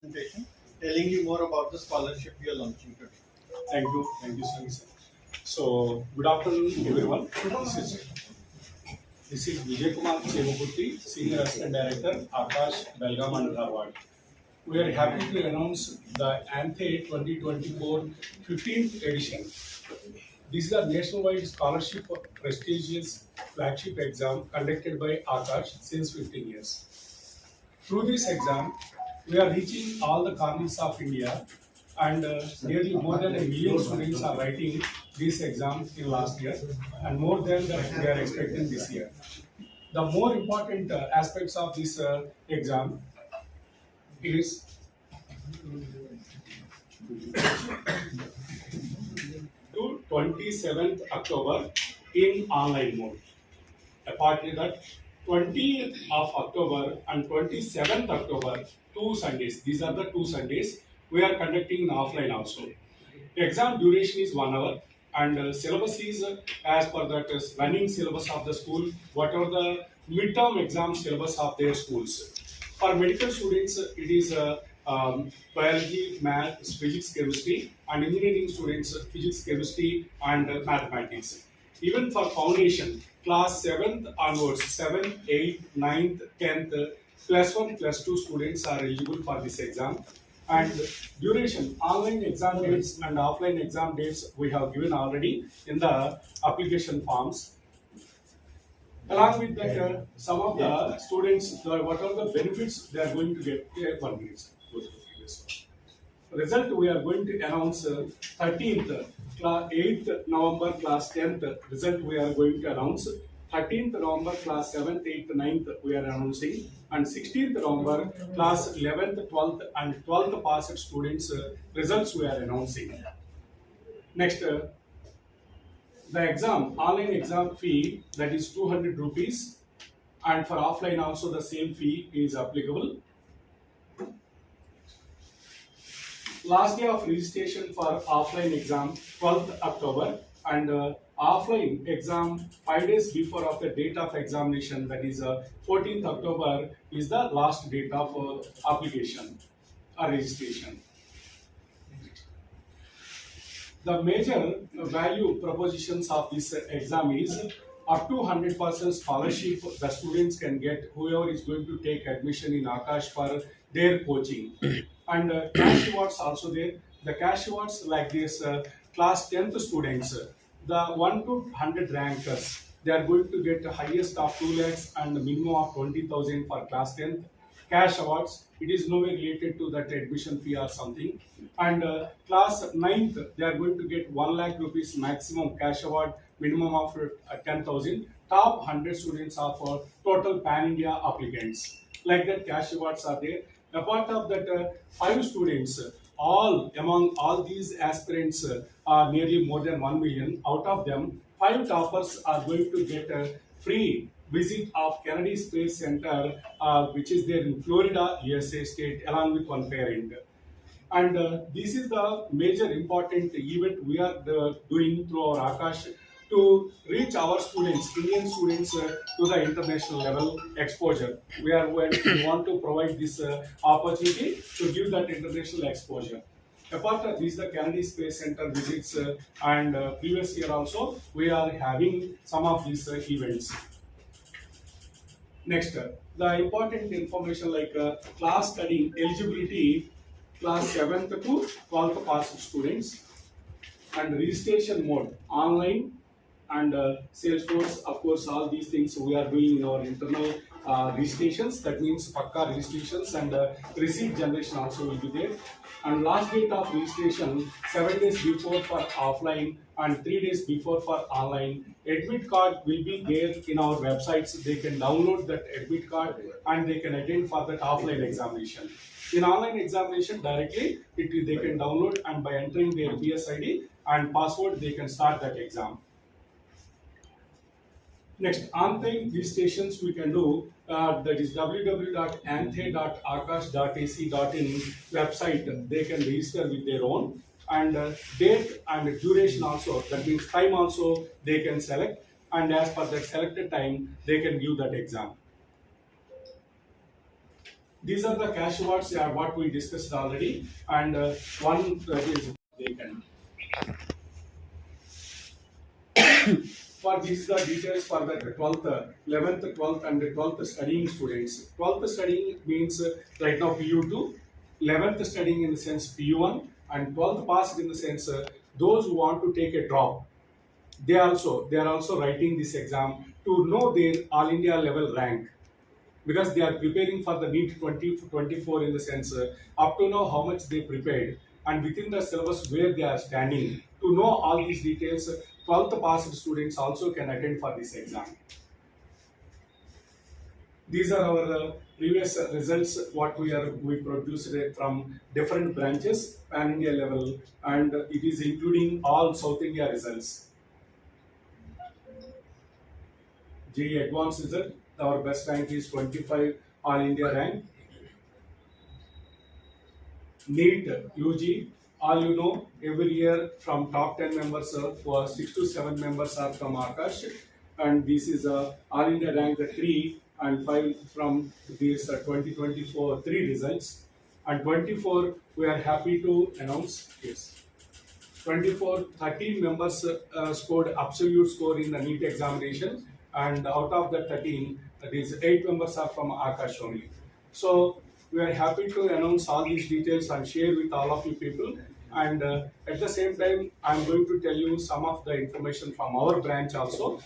presentation telling you more about the scholarship we are launching today. Thank you, thank you, sir. sir. So, good afternoon, everyone. This is this is Vijay Kumar Chevapurti, Senior Assistant Director, Akash, Belgaum and. We are happy to announce the ANTHE 2024 15th edition. This is a nationwide scholarship prestigious flagship exam conducted by Akash since 15 years. Through this exam, we are reaching all the corners of India and uh, nearly more than a million students are writing this exam in last year and more than that we are expecting this year. The more important uh, aspects of this uh, exam is to 27th October in online mode. Apart from that, 20th of October and 27th October, two Sundays. These are the two Sundays we are conducting in offline also. Exam duration is one hour and uh, syllabus is uh, as per that is running syllabus of the school, whatever the midterm exam syllabus of their schools. For medical students, uh, it is uh, um, biology, math, physics, chemistry, and engineering students, uh, physics, chemistry, and uh, mathematics. Even for foundation, class 7th onwards, 7th, 8th, 9th, 10th, plus 1, class plus 2 students are eligible for this exam. And duration, online exam dates and offline exam dates we have given already in the application forms. Along with that, uh, some of the students, the- what are the benefits they are going to get, uh, one minute, sir. Go to the previous one. Result, we are going to announce uh, thirteenth, eighth November, class tenth, result we are going to announce. Thirteenth November, class seventh, eighth, ninth, we are announcing. And sixteenth November, class eleventh, twelfth, and twelfth passed students, uh, results we are announcing. Next, uh, the exam, online exam fee, that is two hundred rupees. And for offline also the same fee is applicable. Last day of registration for offline exam, twelfth October. And uh, offline exam, five days before of the date of examination, that is uh, fourteenth October is the last date of uh, application or registration. The major value propositions of this exam is up to hundred percent scholarship the students can get whoever is going to take admission in Akash for their coaching. And uh, cash awards also there. The cash awards like this uh, class tenth students, the one to hundred rankers, they are going to get the highest of two lakhs and minimum of twenty thousand for class tenth. Cash awards, it is nowhere related to that admission fee or something. And uh, class ninth, they are going to get one lakh rupees maximum cash award, minimum of uh, ten thousand. Top hundred students are for total pan India applicants. Like that, cash awards are there. Apart of that, uh, five students, all among all these aspirants uh, are nearly more than one million. Out of them, five toppers are going to get a free visit of Kennedy Space Center, uh, which is there in Florida, USA state, along with one parent. And uh, this is the major important event we are doing through our Akash to reach our students, Indian students, uh, to the international level exposure. We are we want to provide this uh, opportunity to give that international exposure. Apart from this, the Kennedy Space Center visits uh, and uh, previous year also we are having some of these uh, events. Next, uh, the important information like uh, class studying eligibility, class seventh to twelfth pass students, and registration mode online and uh, Salesforce. Of course, all these things we are doing in our internal uh, registrations. That means Pakka registrations and uh, receipt generation also will be there. And last date of registration seven days before for offline and three days before for online. Admit card will be there in our websites. They can download that admit card and they can attend for that offline examination. In online examination directly, it, they can download and by entering their PSID and password, they can start that exam. Next, on-time registrations we can do, uh, that is www.anthe.akash.ac.in website, they can register with their own. And uh, date and duration also, that means time also they can select. And as per that selected time, they can give that exam. These are the cash awards, uh, what we discussed already, and uh, one that is vacant. For these the details for the twelfth, eleventh, twelfth, and twelfth studying students. Twelfth studying means uh, right now PU2, 11th studying in the sense PU one, and twelfth passed in the sense uh, those who want to take a drop. They also they are also writing this exam to know their all India level rank because they are preparing for the NEET 2024 in the sense uh, up to now how much they prepared and within the syllabus where they are standing. To know all these details, 12th passed students also can attend for this exam. These are our uh, previous results, what we are we produced from different branches, pan India level, and it is including all South India results. JE advanced result, our best rank is 25 all India rank. NEET UG, all you know, every year from top 10 members, uh, for 6 to 7 members are from Akash. And this is uh, all India rank 3 and 5 from this uh, 2024 3 results. And 24, we are happy to announce, yes. 24, 13 members uh, scored absolute score in the NEET examination, and out of the 13, these eight members are from Akash only. So we are happy to announce all these details and share with all of you people. And uh, at the same time, I'm going to tell you some of the information from our branch also.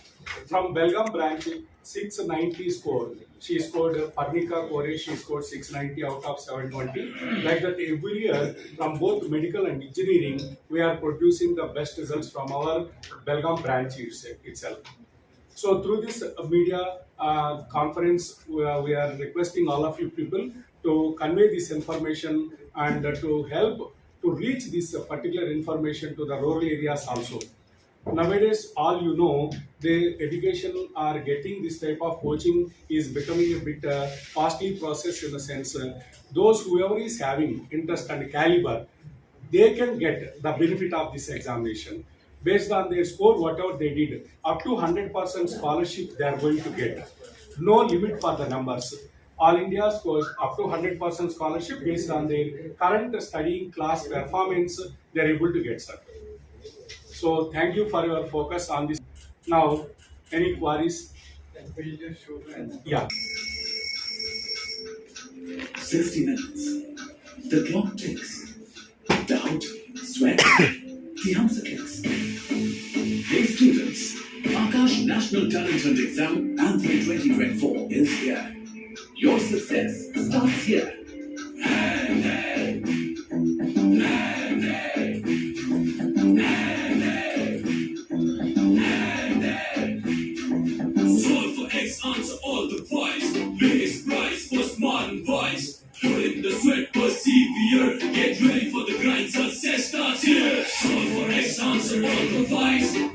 From Belgaum branch, 690 score. She scored uh, Parnika Kore, she scored 690 out of 720. Like that, every year from both medical and engineering, we are producing the best results from our Belgaum branch itself. So through this uh, media uh, conference, we are, we are requesting all of you people to convey this information and uh, to help to reach this uh, particular information to the rural areas also. Nowadays, all you know, the education are getting this type of coaching is becoming a bit uh, costly process in the sense uh, those whoever is having interest and caliber, they can get the benefit of this examination based on their score, whatever they did, up to 100% scholarship they are going to get. No limit for the numbers. All India scores up to 100% scholarship based on their current studying class performance, they are able to get sir. So thank you for your focus on this. Now, any queries? Yeah. 60 minutes. The clock ticks. Doubt, sweat, the answer clicks. National Talent Exam Anthem 2024 is here. Your success starts here. Solve for X, answer all the. Biggest prize for smart the sweat, persevere. Get ready for the grind, success starts here. Solve for X, answer all the whys.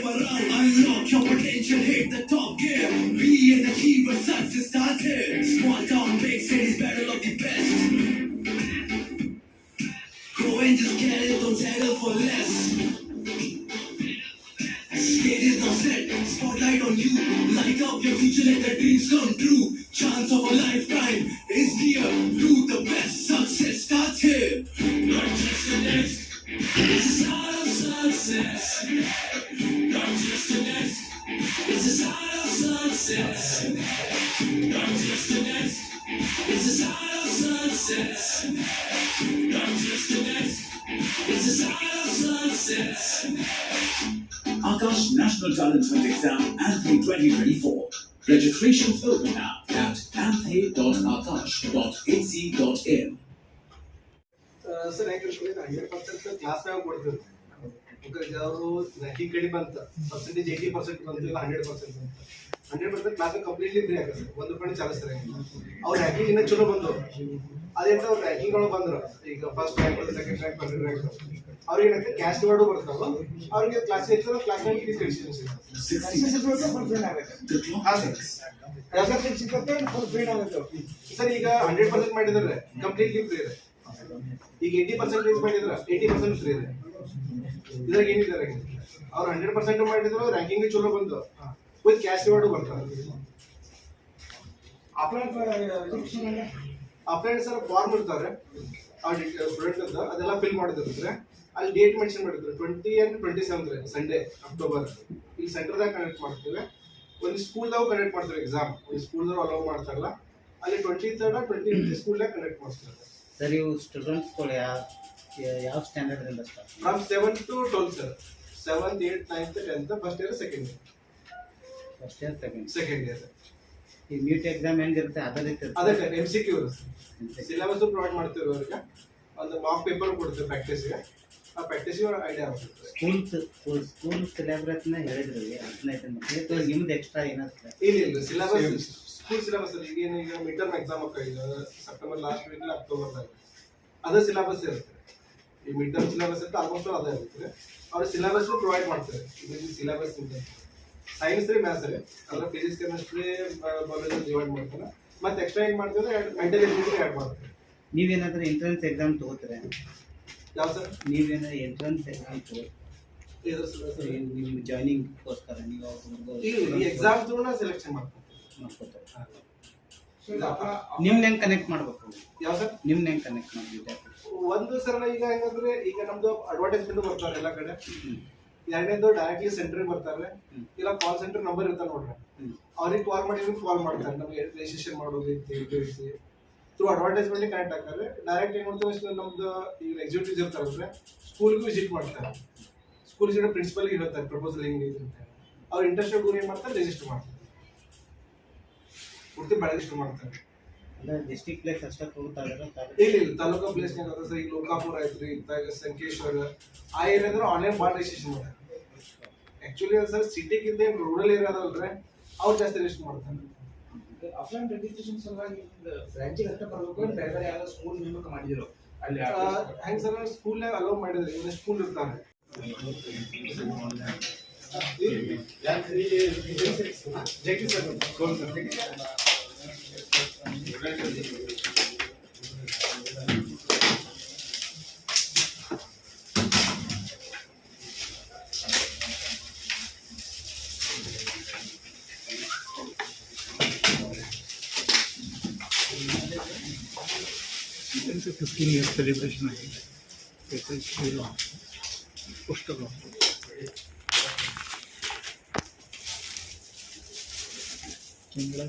Your around. Unlock your potential, hit the top gear. Be an achiever, success starts here. Small town, big cities, battle of the best. Go and just get it, don't settle for less. Stage is now set, spotlight on you. Light up your future, let the dreams come true. Chance of a lifetime is here. Do the best, success starts here. Not just the next, it's success. of success. Not just the next, it's a sign of success. Not just the next, it's a sign of success. Akash National Talent Hunt Exam Anthem 2024. Registrations open now at anthe.akash.ac.in. Sir ಯಾಕೆ ತಿಳ್ಕೊಂಡಿದ್ದು hundred percent class ನಾಗ ಕೊಡ್ತೀವಿ ಅವರು ranking ಕಡೆ ಬಂತ percentage eighty percent ಬಂತು ಇಲ್ಲ hundred percent ಬಂತು Hundred percent class completely free ಆಗುತ್ತೆ ಒಂದು ರೂಪಾಯಿ ಚಾಲಿಸ್ತಾರೆ. ಅವ್ರು ರ್ಯಾಂಕಿಂಗ್ ಇನ್ನೂ ಚಲೋ ಬಂದು ಅದೇಂತ ಅವ್ರ ರ್ಯಾಂಕಿಂಗ್ ಒಳಗೆ ಬಂದ್ರು? ಈಗ first rank second rank third rank ಅವ್ರಿಗೆ ಏನಂತ ಕ್ಯಾಶ್ ರಿವಾರ್ಡು ಬರ್ತಾವ ಅವ್ರಿಗೆ ಕ್ಲಾಸ್ ಹೆಚ್ಚು ಕ್ಲಾಸ್ನಲ್ಲಿ ಫೀಸ್ The clock ಹಾ ಸರ್ ticks. ಸರ್ ಈಗ ಹಂಡ್ರೆಡ್ ಪರ್ಸೆಂಟ್ ಮಾಡಿದ್ರೆ ಕಂಪ್ಲೀಟ್ಲಿ ಫ್ರೀ ಇದೆ. ಈಗ ಏಯ್ಟಿ ಪರ್ಸೆಂಟೇಜ್ ಮಾಡಿದ್ರೆ ಏಯ್ಟಿ ಪರ್ಸೆಂಟ್ ಫ್ರೀ ಇದೆ. ಇದ್ರಾಗ ಏನಿದ್ದಾರೆ ಅವ್ರು ಹಂಡ್ರೆಡ್ ಪರ್ಸೆಂಟ್ ಮಾಡಿದ್ರು ರ್ಯಾಂಕಿಂಗ್ ಚಲೋ ಬಂದು. ವಿತ್ ಕ್ಯಾಶ್ ರಿವಾರ್ಡು ಬರ್ತಾರೆ ಅಪ್ಲೈನ್ ಸರ್ ಫಾರ್ಮ್ ಇರ್ತಾರೆ ಆ ಸ್ಟೂಡೆಂಟ್ ಅಂತ ಅದೆಲ್ಲ ಫಿಲ್ ಮಾಡಿದ್ರೆ ಅಲ್ಲಿ ಡೇಟ್ ಮೆನ್ಷನ್ ಮಾಡಿದ್ರು. Twenty and twenty seventh Sunday October ಇಲ್ಲಿ ಸೆಂಟರ್ದಾಗ ಕನೆಕ್ಟ್ ಮಾಡ್ತೀವಿ. ಒಂದು ಸ್ಕೂಲ್ದಾಗ ಕನೆಕ್ಟ್ ಮಾಡ್ತಾರೆ ಎಕ್ಸಾಮ್ ಒಂದು ಸ್ಕೂಲ್ದಾಗ ಅಲೌ ಮಾಡ್ತಾರಲ್ಲ. ಅಲ್ಲಿ ಟ್ವೆಂಟಿ ತರ್ಡ್ ಟ್ವೆಂಟಿ ಸ್ಕೂಲ್ದಾಗ ಕನೆಕ್ಟ್ ಮಾಡ್ತಾರೆ. ಸರ್ ಇವು ಸ್ಟೂಡೆಂಟ್ಸ್ಗಳು ಯಾವ ಯಾವ ಸ್ಟ್ಯಾಂಡರ್ಡ್ದಿಂದ start from seven to twelfth sir seventh eight ninth tenth first year second year first year second second year ಈ ನೀಟ್ ಎಕ್ಸಾಮ್ ಹೆಂಗಿರುತ್ತೆ ಅದೇ ರೀತಿ ಅದೇ M C Q syllabus provide ಮಾಡ್ತೀವಿ ಅವ್ರಿಗೆ ಒಂದು ಮಾರ್ಕ್ ಪೇಪರ್ ಕೊಡ್ತೀವಿ ಪ್ರಾಕ್ಟೀಸ್ಗೆ ಆ ಪ್ರಾಕ್ಟೀಸ್ಗೆ ಐಡಿಯಾ ಬರುತ್ತೆ ಸ್ಕೂಲ್ ಸ್ಕೂಲ್ ಸಿಲೆಬಸ್ನ ಹೇಳಿದ್ರಿ ಹದಿನೈದು ಮಕ್ಕಳಿಗೆ ನಿಮ್ದು ಎಕ್ಸ್ಟ್ರಾ ಏನಾಗ್ತದೆ ಇಲ್ಲ ಇಲ್ಲ ಸಿಲೆಬಸ್ ಸ್ಕೂಲ್ ಸಿಲೆಬಸ್ ಅಲ್ಲಿ ಈಗ ಏನು ಈಗ mid term exam September last week ಇಲ್ಲ ಅಕ್ಟೋಬರ್ ಅದೇ ಸಿಲೆಬಸ್ ಇರುತ್ತೆ. ಈ ಮಿಡ್ ಟರ್ಮ್ ಸಿಲೆಬಸ್ ಅಂತ ಆಲ್ಮೋಸ್ಟ್ ಅದೇ ಇರುತ್ತೆ. ಅವ್ರ ಸಿಲೆಬಸ್ ಪ್ರೊವೈಡ್ ಮಾಡ್ತಾರೆ. ಸಿಲೆಬಸ್ ಅಂತ. ಸೈನ್ಸ್ ರೀ ಮ್ಯಾಥ್ಸ್ ರೀ ಅಂದ್ರೆ ಫಿಸಿಕ್ಸ್ ಕೆಮಿಸ್ಟ್ರಿ ಬಯಾಲಜಿ ಡಿವೈಡ್ ಮಾಡ್ತಾರೆ. ಮತ್ತೆ ಎಕ್ಸ್ಟ್ರಾ ಏನು ಮಾಡ್ತಾರೆ? ಮೆಂಟಲ್ ಎಬಿಲಿಟಿ ಆ್ಯಡ್ ಮಾಡ್ತಾರೆ. ನೀವೇನಾದ್ರೂ ಎಂಟ್ರೆನ್ಸ್ ಎಕ್ಸಾಮ್ ತಗೋತಾರೆ? ಯಾವ ಸರ್ ನೀವೇನಾದ್ರು ಎಂಟ್ರೆನ್ಸ್ ಎಕ್ಸಾಮ್ ತಗೋ ನಿಮ್ಮ ಜಾಯ್ನಿಂಗ್ ಗೋಸ್ಕರ ನೀವು ಈ ಎಕ್ಸಾಮ್ ತ್ರೂನ ಸೆಲೆಕ್ಷನ್ ಮಾಡ್ತಾರೆ ಮಾಡ್ಕೋತಾರೆ? ನಿಮ್ನ ಹೆಂಗ್ ಕನೆಕ್ಟ್ ಮಾಡ್ಬೇಕು? ಯಾವ ಸರ್ ನಿಮ್ನ ಹೆಂಗ್ ಕನೆಕ್ಟ್ ಮಾಡ್ಬೇಕು? ಒಂದು ಸಲ ಈಗ ಹೆಂಗಂದ್ರೆ ಈಗ ನಮ್ದು ಅಡ್ವರ್ಟೈಸ್ಮೆಂಟ್ ಬರ್ತಾರೆ ಎಲ್ಲ ಕಡೆ. ಎರಡನೇದು ಡೈರೆಕ್ಟ್ಲಿ ಸೆಂಟರ್ ಬರ್ತಾರೆ. ಇಲ್ಲ ಕಾಲ್ ಸೆಂಟರ್ ನಂಬರ್ ಇರ್ತಾರೆ ನೋಡ್ರಿ. ಅವ್ರಿಗೆ ಕಾಲ್ ಮಾಡಿದ್ರೆ ಕಾಲ್ ಮಾಡ್ತಾರೆ. ನಮಗೆ ರಿಜಿಸ್ಟ್ರೇಷನ್ ಮಾಡೋದು ತಿಳಿಸಿ ಥ್ರೂ ಅಡ್ವರ್ಟೈಸ್ಮೆಂಟ್ ಕನೆಕ್ಟ್ ಆಗ್ತಾರೆ. ಡೈರೆಕ್ಟ್ ಏನ್ ಮಾಡ್ತೇವೆ ನಮ್ದು ಈಗ ಎಕ್ಸಿಕ್ಯೂಟಿವ್ಸ್ ಇರ್ತಾರೆ ಸ್ಕೂಲ್ಗೂ ವಿಸಿಟ್ ಮಾಡ್ತಾರೆ. ಸ್ಕೂಲ್ ವಿಸಿಟ್ ಪ್ರಿನ್ಸಿಪಲ್ಗೆ ಹೇಳ್ತಾರೆ ಪ್ರಪೋಸಲ್ ಹೆಂಗೆ ಇದೆ ಅಂತ. ಅವ್ರು ಇಂಟ್ರೆಸ್ಟ್ ಏನು ಮಾಡ್ತಾರೆ ರಿಜಿಸ್ಟರ್ ಮಾಡ್ತಾರೆ. ಪೂರ್ತಿ ರಿಜಿಸ್ಟರ್ ಮಾಡ್ತಾರೆ. ಅಲ್ಲ ಡಿಸ್ಟಿಕ್ ಪ್ಲೇಸ್ ಅಷ್ಟೇ ಇಲ್ಲ ಇಲ್ಲ ತಾಲೂಕಾ ಪ್ಲೇಸ್ ಅದ ಸರ್ ಈಗ ಲೋಕಾಪುರ ಐತ್ರಿ ಇತ್ತಾಗ ಸಂಕೇಶ್ವರ ಆ ಏರಿಯಾದ್ರೆ ಆನ್ಲೈನ್ ಭಾಳ ರಿಜಿಸ್ಟ್ರೇಷನ್ ಮಾಡ್ತಾರೆ ಆ್ಯಕ್ಚುಲಿ ಸರ್ ಸಿಟಿಗಿಂತ ಏನು ರೂರಲ್ ಏರಿಯಾ ಅದಾವಲ್ರಿ ಅವ್ರು ಜಾಸ್ತಿ ರಿಜಿಸ್ಟರ್ ಮಾಡ್ತಾರೆ. ಆಫ್ಲೈನ್ ರಿಜಿಸ್ಟ್ರೇಷನ್ ಸಲುವಾಗಿ ಬ್ರಾಂಚಿಗೆ ಅಷ್ಟೇ ಬರಬೇಕು ಬೇರೆ ಬೇರೆ ಯಾವ್ದೋ ಸ್ಕೂಲ್ ನೇಮಕ ಮಾಡಿದ್ರು. ಅಲ್ಲಿ ಹೆಂಗ್ ಸರ್ ಸ್ಕೂಲ್ನಾಗ ಅಲೋ ಮಾಡಿದ್ರೆ ಇವ್ನ ಸ್ಕೂಲ್ ಇರ್ತಾರೆ. ಜಗ್ಗಿ ಸರ್ फिफ्टीन इयर्स सेलिब्रेशन आहे त्याचं पुस्तक चिंगळा